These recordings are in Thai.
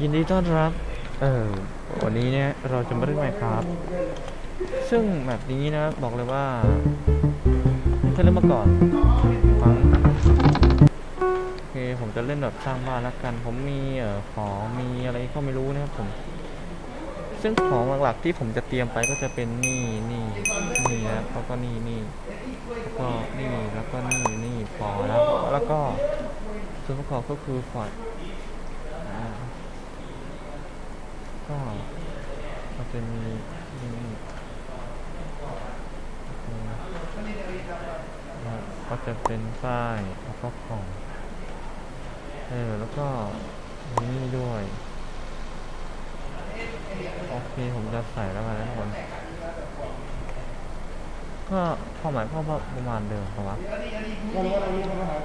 ยินดีต้อนรับ เออวันนี้เนี่ยเราจะมาเล่นใหม่ครับ ซึ่งแบบนี้นะบอกเลยว่าไม่เคยเล่นมาก่อนมั้งโอเคผมจะเล่นแบบสร้างบ้านล้วกัน ผมมีเอ่อของมีอะไรก็ไม่รู้นะครับผม ซึ่งของหลักๆที่ผมจะเตรียมไปก็จะเป็นนี่นี่นี่นะแล้วก็นี่นี่แล้วก็นี่แล้วก็นี่นี่พอแล้วแล้วก็ส่วนประกอบก็คือฟอยอ่า ก็ก็จะมีนี่นี่โอเคแล้วก็จะเป็นฝ้ายแล้วก็ของเออแล้วก็นี่ด้วย โอเค ผมจะใส่แล้วกันนะทุกคนก็ความหมายก็ประมาณเดิมครับวะ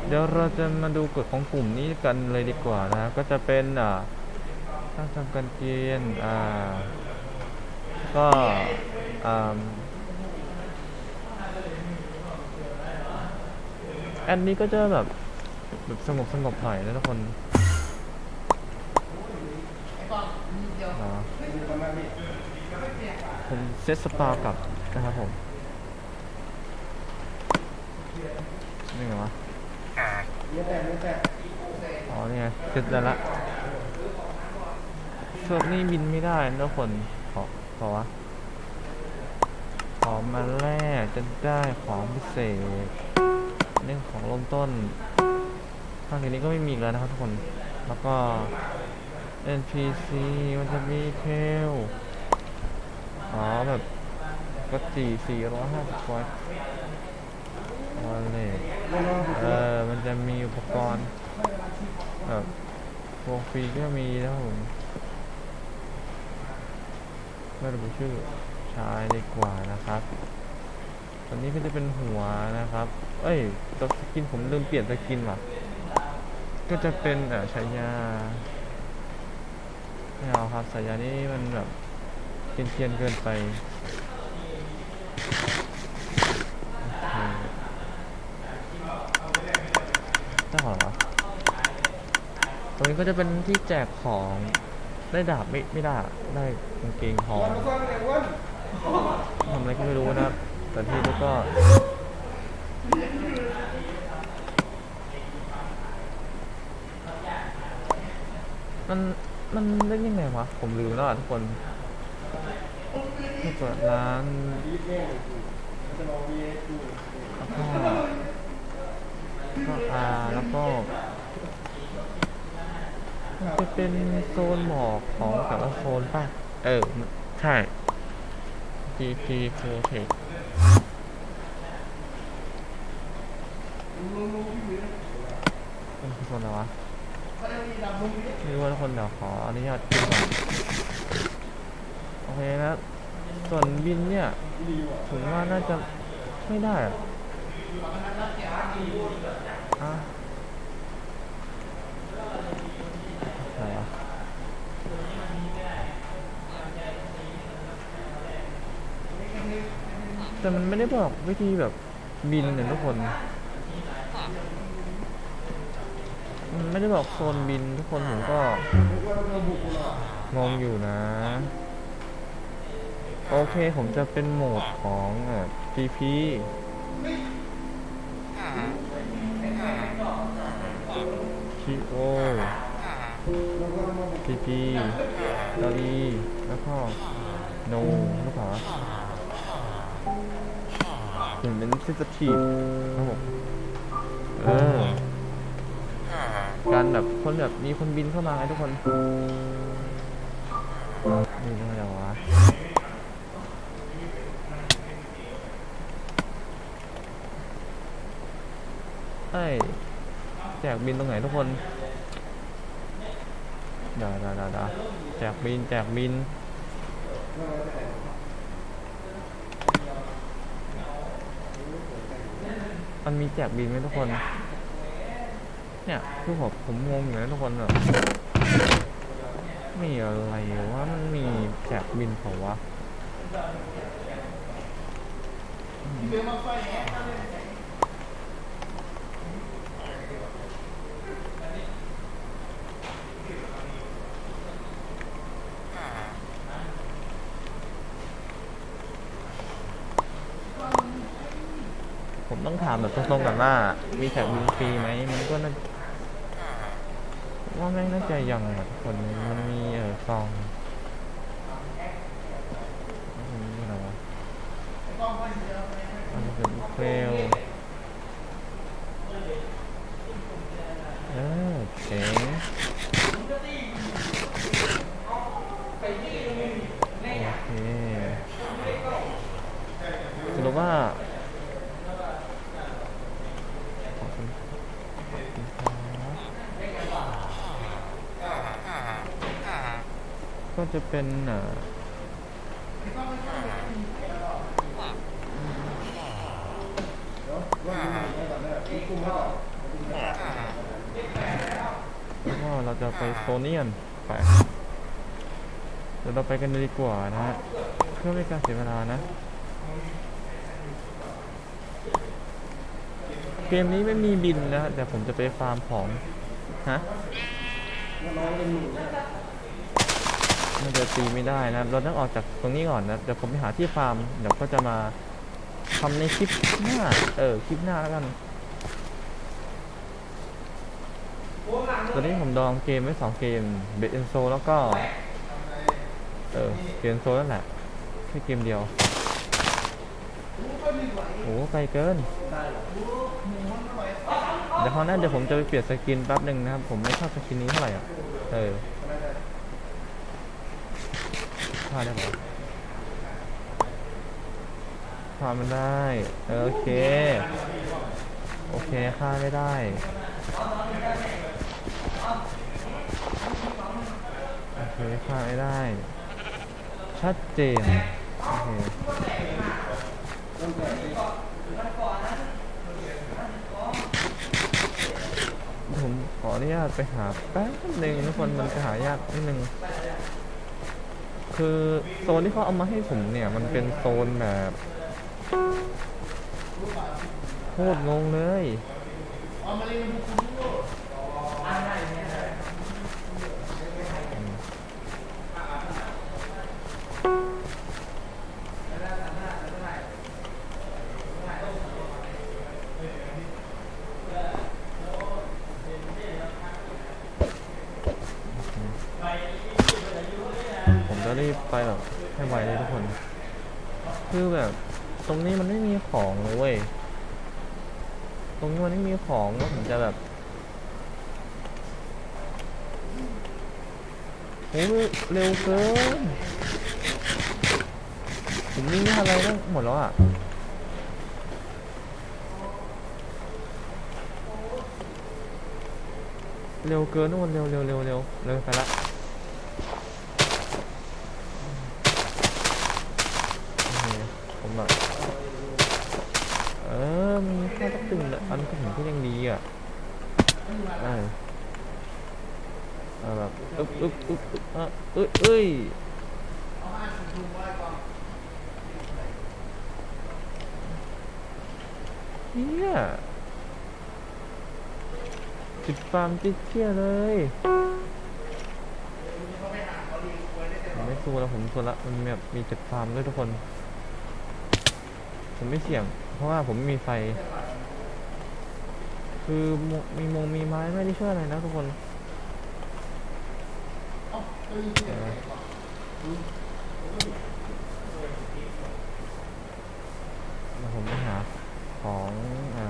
เดี๋ยวเราจะมาดูกฎของกลุ่มนี้กันเลยดีกว่านะ ก็จะเป็นอ่า ตั้งทำการเกณฑ์อ่าก็อ่าแอนนี้ก็จะแบบแบบสงบสงบหน่อยนะทุกคนผมเซตสปากลับนะครับผมนี่ไงวะอ๋อนี่ไงเสร็จแล้วละ เชือกนี่บินไม่ได้นะทุกคนขอขอวะขอมาแรกจะได้ของพิเศษเรื่องของเริ่มต้นทางนี้ก็ไม่มีแล้วนะครับทุกคน แล้วก็ NPC มันจะมีเทลอ๋อแบบก็สี่สี่ร้อยห้าสิบคอยวอลเลตเออ มันจะมีอุปกรณ์แบบพวกฟรีก็มีนะครับผม ไม่ระบุชื่อใช้ดีกว่านะครับ ตอนนี้ก็จะเป็นหัวนะครับ เอ้ยตัวสกินผมลืมเปลี่ยนสกินว่ะ ก็จะเป็นอ่อฉายาไม่เอาครับฉายานี้มันแบบเกรียนเกินไปเคได้หรอวะตรงนี้ก็จะเป็นที่แจกของ ได้ดาบไม่ไม่ได้ได้กางเกงทองทำอะไรก็ไม่รู้นะแต่ที่แล้วก็มันมันเล่นยังไงวะ ผมลืมแล้วอะทุกคนที่เปิดร้านแล้วก็ก็อาแล้วก็ จะเป็นโซนหมอกของแต่ละโซนป่ะ เออ ใช่ GP p r o t e c เป็นโซนอะไรวะไม่รู้ว่าคนเดี๋ยวขออนุญาตขึ้นก่อนโอเคนะส่วนบินเนี่ยถึงว่าน่าจะไม่ได้อะอะอะไรอะ แต่มันไม่ได้บอกวิธีแบบบินเนี่ยทุกคน มันไม่ได้บอกโซนบินทุกคนผมก็งงอยู่นะ โอเคผมจะเป็นโหมดของเอ่อ GP TO PP ดอ E แล้วก็ No หรือเปล่า ถึงเป็น sensitive ครับผมเออ การแบบคนแบบมีคนบินเข้ามาไงทุกคนนี่ทำไมเหรอวะเอ้ยแจกบินตรงไหนทุกคนเดี๋ยวเดี๋ยวเดี๋ยวเดี๋ยวแจกบินแจกบิน มันมีแจกบินไหมทุกคน เนี่ยคือผมผมงงอยู่นะทุกคนแบบมีอะไรวะมันมีแจกบินเปล่าวะ ผมต้องถามแบบตรงๆก่อนว่า มีแท็กบินฟรีไหมมันก็น่าว่าแม่งน่าจะยังอะคนมันมีเออซองมันมีอะไรวะมันจะเป็นเฟลเออเจ๋งโอเคสรุปว่าขอบคุณครับก็ จะเป็นอ่าแล้วก็เราจะไปโซเนียนไปเดี๋ยวเราไปกันดีกว่านะฮะเพื่อไม่ให้การเสียเวลานะ เกมนี้ไม่มีบินนะแต่ผมจะไปฟาร์มของ ฮะ มันจะตีไม่ได้นะเราต้องออกจากตรงนี้ก่อนนะเดี๋ยวผมไปหาที่ฟาร์มเดี๋ยวก็จะมาทำในคลิปหน้า เออคลิปหน้าแล้วกันตอนนี้ผมดองเกมไว้สองเกมเบดเอนโซแล้วก็ เออเกมโซนั่นแหละแค่เกมเดียวโอ้ไกลเกินเดี๋ยวคราวหน้าเดี๋ยวผมจะไปเปลี่ยนสกินแป๊บหนึ่งนะครับ ผมไม่ชอบสกินนี้เท่าไหร่อะเออ ฆ่าได้ปะฆ่ามันได้เออโอเค โอเคฆ่าไม่ได้โอเคฆ่าไม่ได้ ชัดเจนโอเคผมขออนุญาตไปหาแป๊บหนึ่งทุกคนมันจะหายากนิดนึง คือโซนที่เขาเอามาให้ผมเนี่ย มันเป็นโซนแบบโคตรงงเลย ไปแบบให้ไวเลยทุกคน คือแบบ ตรงนี้มันไม่มีของเลยเว้ย ตรงนี้มันไม่มีของแล้วผมจะแบบโอ้เร็วเกินผมนี่ไม่ทำอะไรได้หมดแล้วอะเร็วเกินทุกคนเร็วเร็วเร็วเร็วเร็วไปละโอเคผมแบบ เออ มีแค่ตักตึงอันก็ถึงก็ยังดีอะ เออเออ แบบอึ๊บอึ๊บอึ๊บอึ๊บอะเอ้ยเอ้ยเนี่ยจิบฟาร์มจิ๊เชี่ยเลยผมไม่สู้แล้วผมทนละมันแบบมีจ็ดฟาร์มด้วยทุกคน ผมไม่เสี่ยง เพราะว่าผมมีไฟ คือมีมงมีไม้ไม่ได้ช่วยอะไรนะทุกคน เออเดี๋ยวผมไปหาของอ่า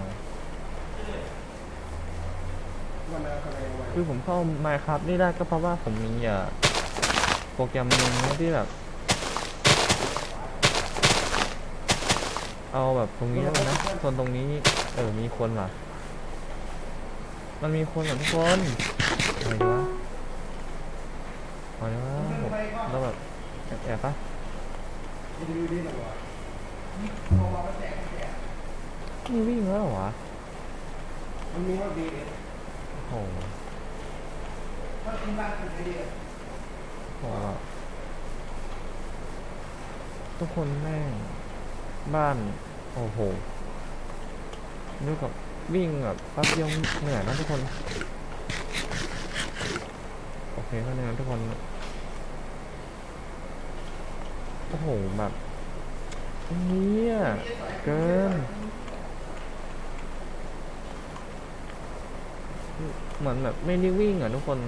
คือผมเข้า Minecraft นี่ได้ก็เพราะว่าผมมีอ่าโปรแกรมหนึงที่แบบ เอาแบบตรงนี้แล้วกันนะโซนตรงนี้ เออ มีคนว่ะ มันมีคนเหรอทุกคนอะไรวะผมแล้ว แบบแอบแอบปะนี่วิ่งแล้วเหรอวะมันมีว่าดีเลยโอ้โหถ้ากินบ้านคือดีเลยโอ้โหทุกคนแม่งบ้าน โอ้โหนึกกับวิ่งแบบแป๊บเดียวเหนื่อยนะทุกคน โอเคก็เหนื่ยนทุกคน อ้โห แบบเนี่ยเกิน เหมือนแบบไม่ได้วิ่งอะทุกคน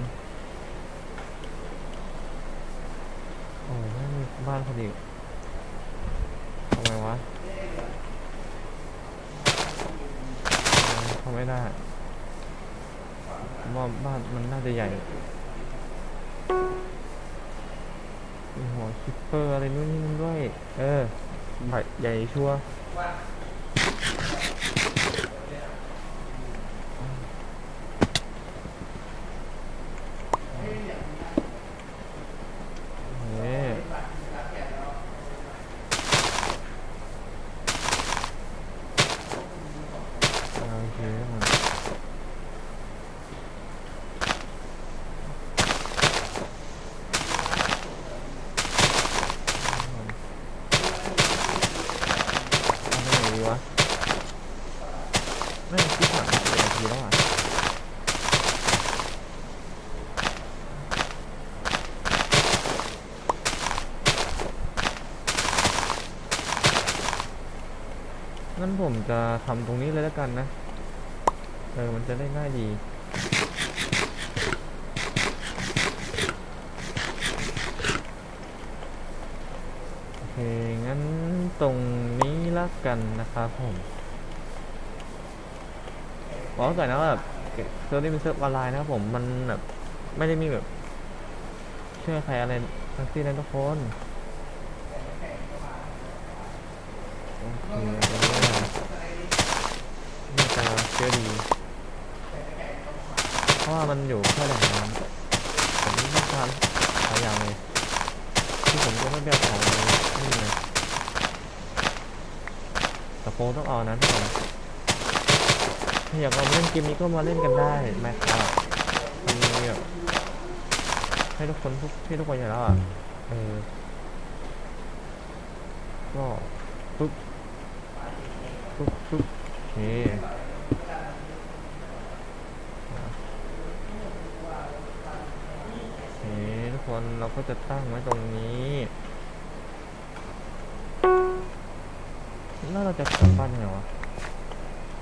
โอ้ไม่มีบ้านพอดีทำไมวะทาไม่ได้ว่าบ้านมันน่าจะใหญ่ มีหัวคิปเปอร์อะไรนู่นนี่นั่นด้วย เออใบใหญ่ชัวร์เฮ้โอเคมันเอาไปไหนดีวะไม่คิดผ่านไปกี่นาทีแล้วอะ งั้น ผมจะทำตรงนี้เลยแล้วกันนะ เออ มันจะได้ง่ายดี โอเค งั้นตรงนี้ละกันนะครับผมบอกก่อนนะว่าแบบเซิร์ฟนี้เป็นเซิร์ฟออนไลน์นะครับผม มันแบบไม่ได้มีแบบ เชื่อใครอะไรทั้งสิ้นนะทุกคน โอเค ว่ามันอยู่แค่แหล่งน้ำผมต้องการหลายอย่างเลยที่ผมก็ไม่แบบของเลยนี่เลยแต่โฟต้องเอานะทุกคนถ้าอยากลองเล่นเกมนี้ก็มาเล่นกันได้แม็กซ์มันมีแบบให้ทุกคนทุกที่ทุกคนอยู่แล้วอะเออก็ปึ๊บปุ๊บปุ๊บโอเคโอเคทุก คนเราก็จะตั้งไว้ตรงนี้แล้วเราจะกลับบ้านยังไงวะ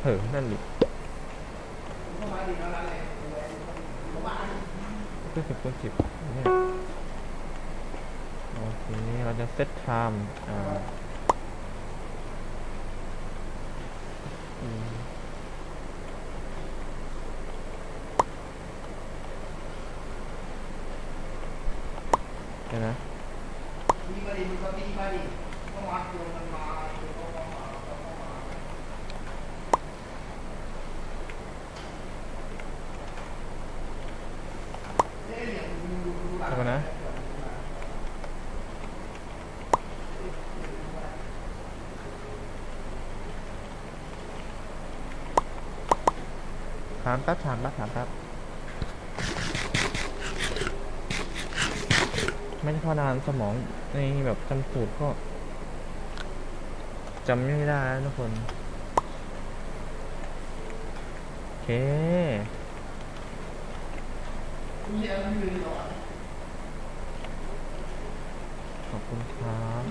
เฮ้ยนั่นดิก็สิบก็สิบเนี่ยโอเคเราจะเซตไทม์อ่า อืมเดี๋ยวนะเดี๋ยวก่อนนะถามแป๊บถามแป๊บถามแป๊บ ไม่ได้พอนานสมองในแบบจำสูตรก็จำไม่ได้นะทุกคน โอเคขอบคุณครับ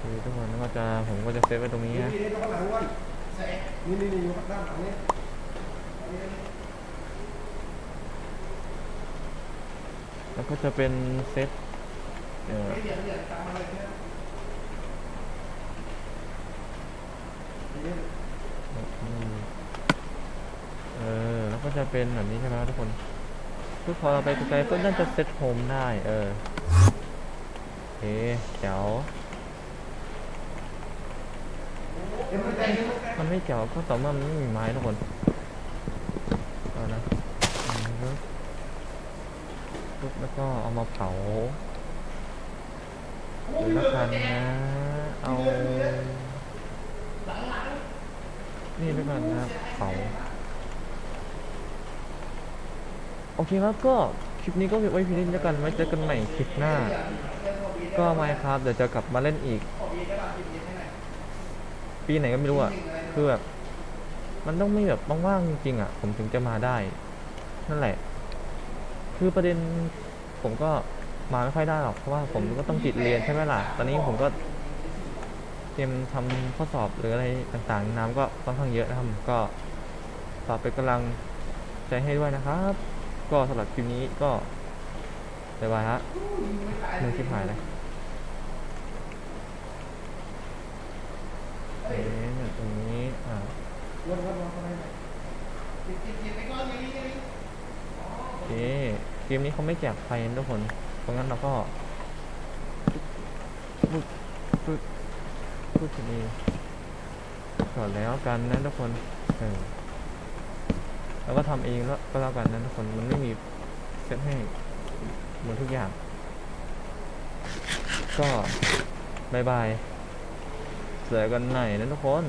คือทุกคนก็จะผมก็จะเซฟไว้ตรงนี้นะนี่นี่นี่อยู่ข้างด้านหลังนี่ แล้วก็จะเป็นเซตเออ แล้วก็จะเป็นแบบนี้ใช่ไหมทุกคนคือพอเราไปไกลๆก็น่าจะเซตโฮมได้ เออโอเคเจ๋วมันมันไม่เจ๋วก็ต่อเมื่อมันไม่มีไม้ทุกคน ปุ๊บแล้วก็เอามาเผาหรือละกันนะ เอา นี่แล้วกันนะเผาโอเคครับก็คลิปนี้ก็เก็บไว้เพียงเท่านี้แล้วกันไว้เจอกันใหม่คลิปหน้า ก็ไม่ครับเดี๋ยวจะกลับมาเล่นอีก ปีไหนก็ไม่รู้อะคือแบบมันต้องไมีแบบว่างๆจริงๆอะ ผมถึงจะมาได้ นั่นแหละ คือประเด็นผมก็มาไม่ค่อยได้หรอกเพราะว่าผมก็ต้องติดเรียนใช่ไหมล่ะ ตอนนี้ผมก็เตรียมทำข้อสอบหรืออะไรต่างๆ น้ำก็ค่อนข้างเยอะนะครับก็ฝากเป็นกำลังใจให้ด้วยนะครับ ก็สำหรับคลิปนี้ก็บ๊ายบายฮะมือคลิปหายเลยเอ๊ะตรงนี้อ่าวนนวน เคเกมนี้เขาไม่แจกไฟนะทุกคนเพราะงั้นเราก็พูดพูดพูดกันเองก่อนแล้วกันนะทุกคนเออแล้วก็ทำเองแล้วก็แล้วกันนะทุกคนมันไม่มีเซตให้หมดทุกอย่าง ก็บายบายเจอกันใหม่นะทุกคน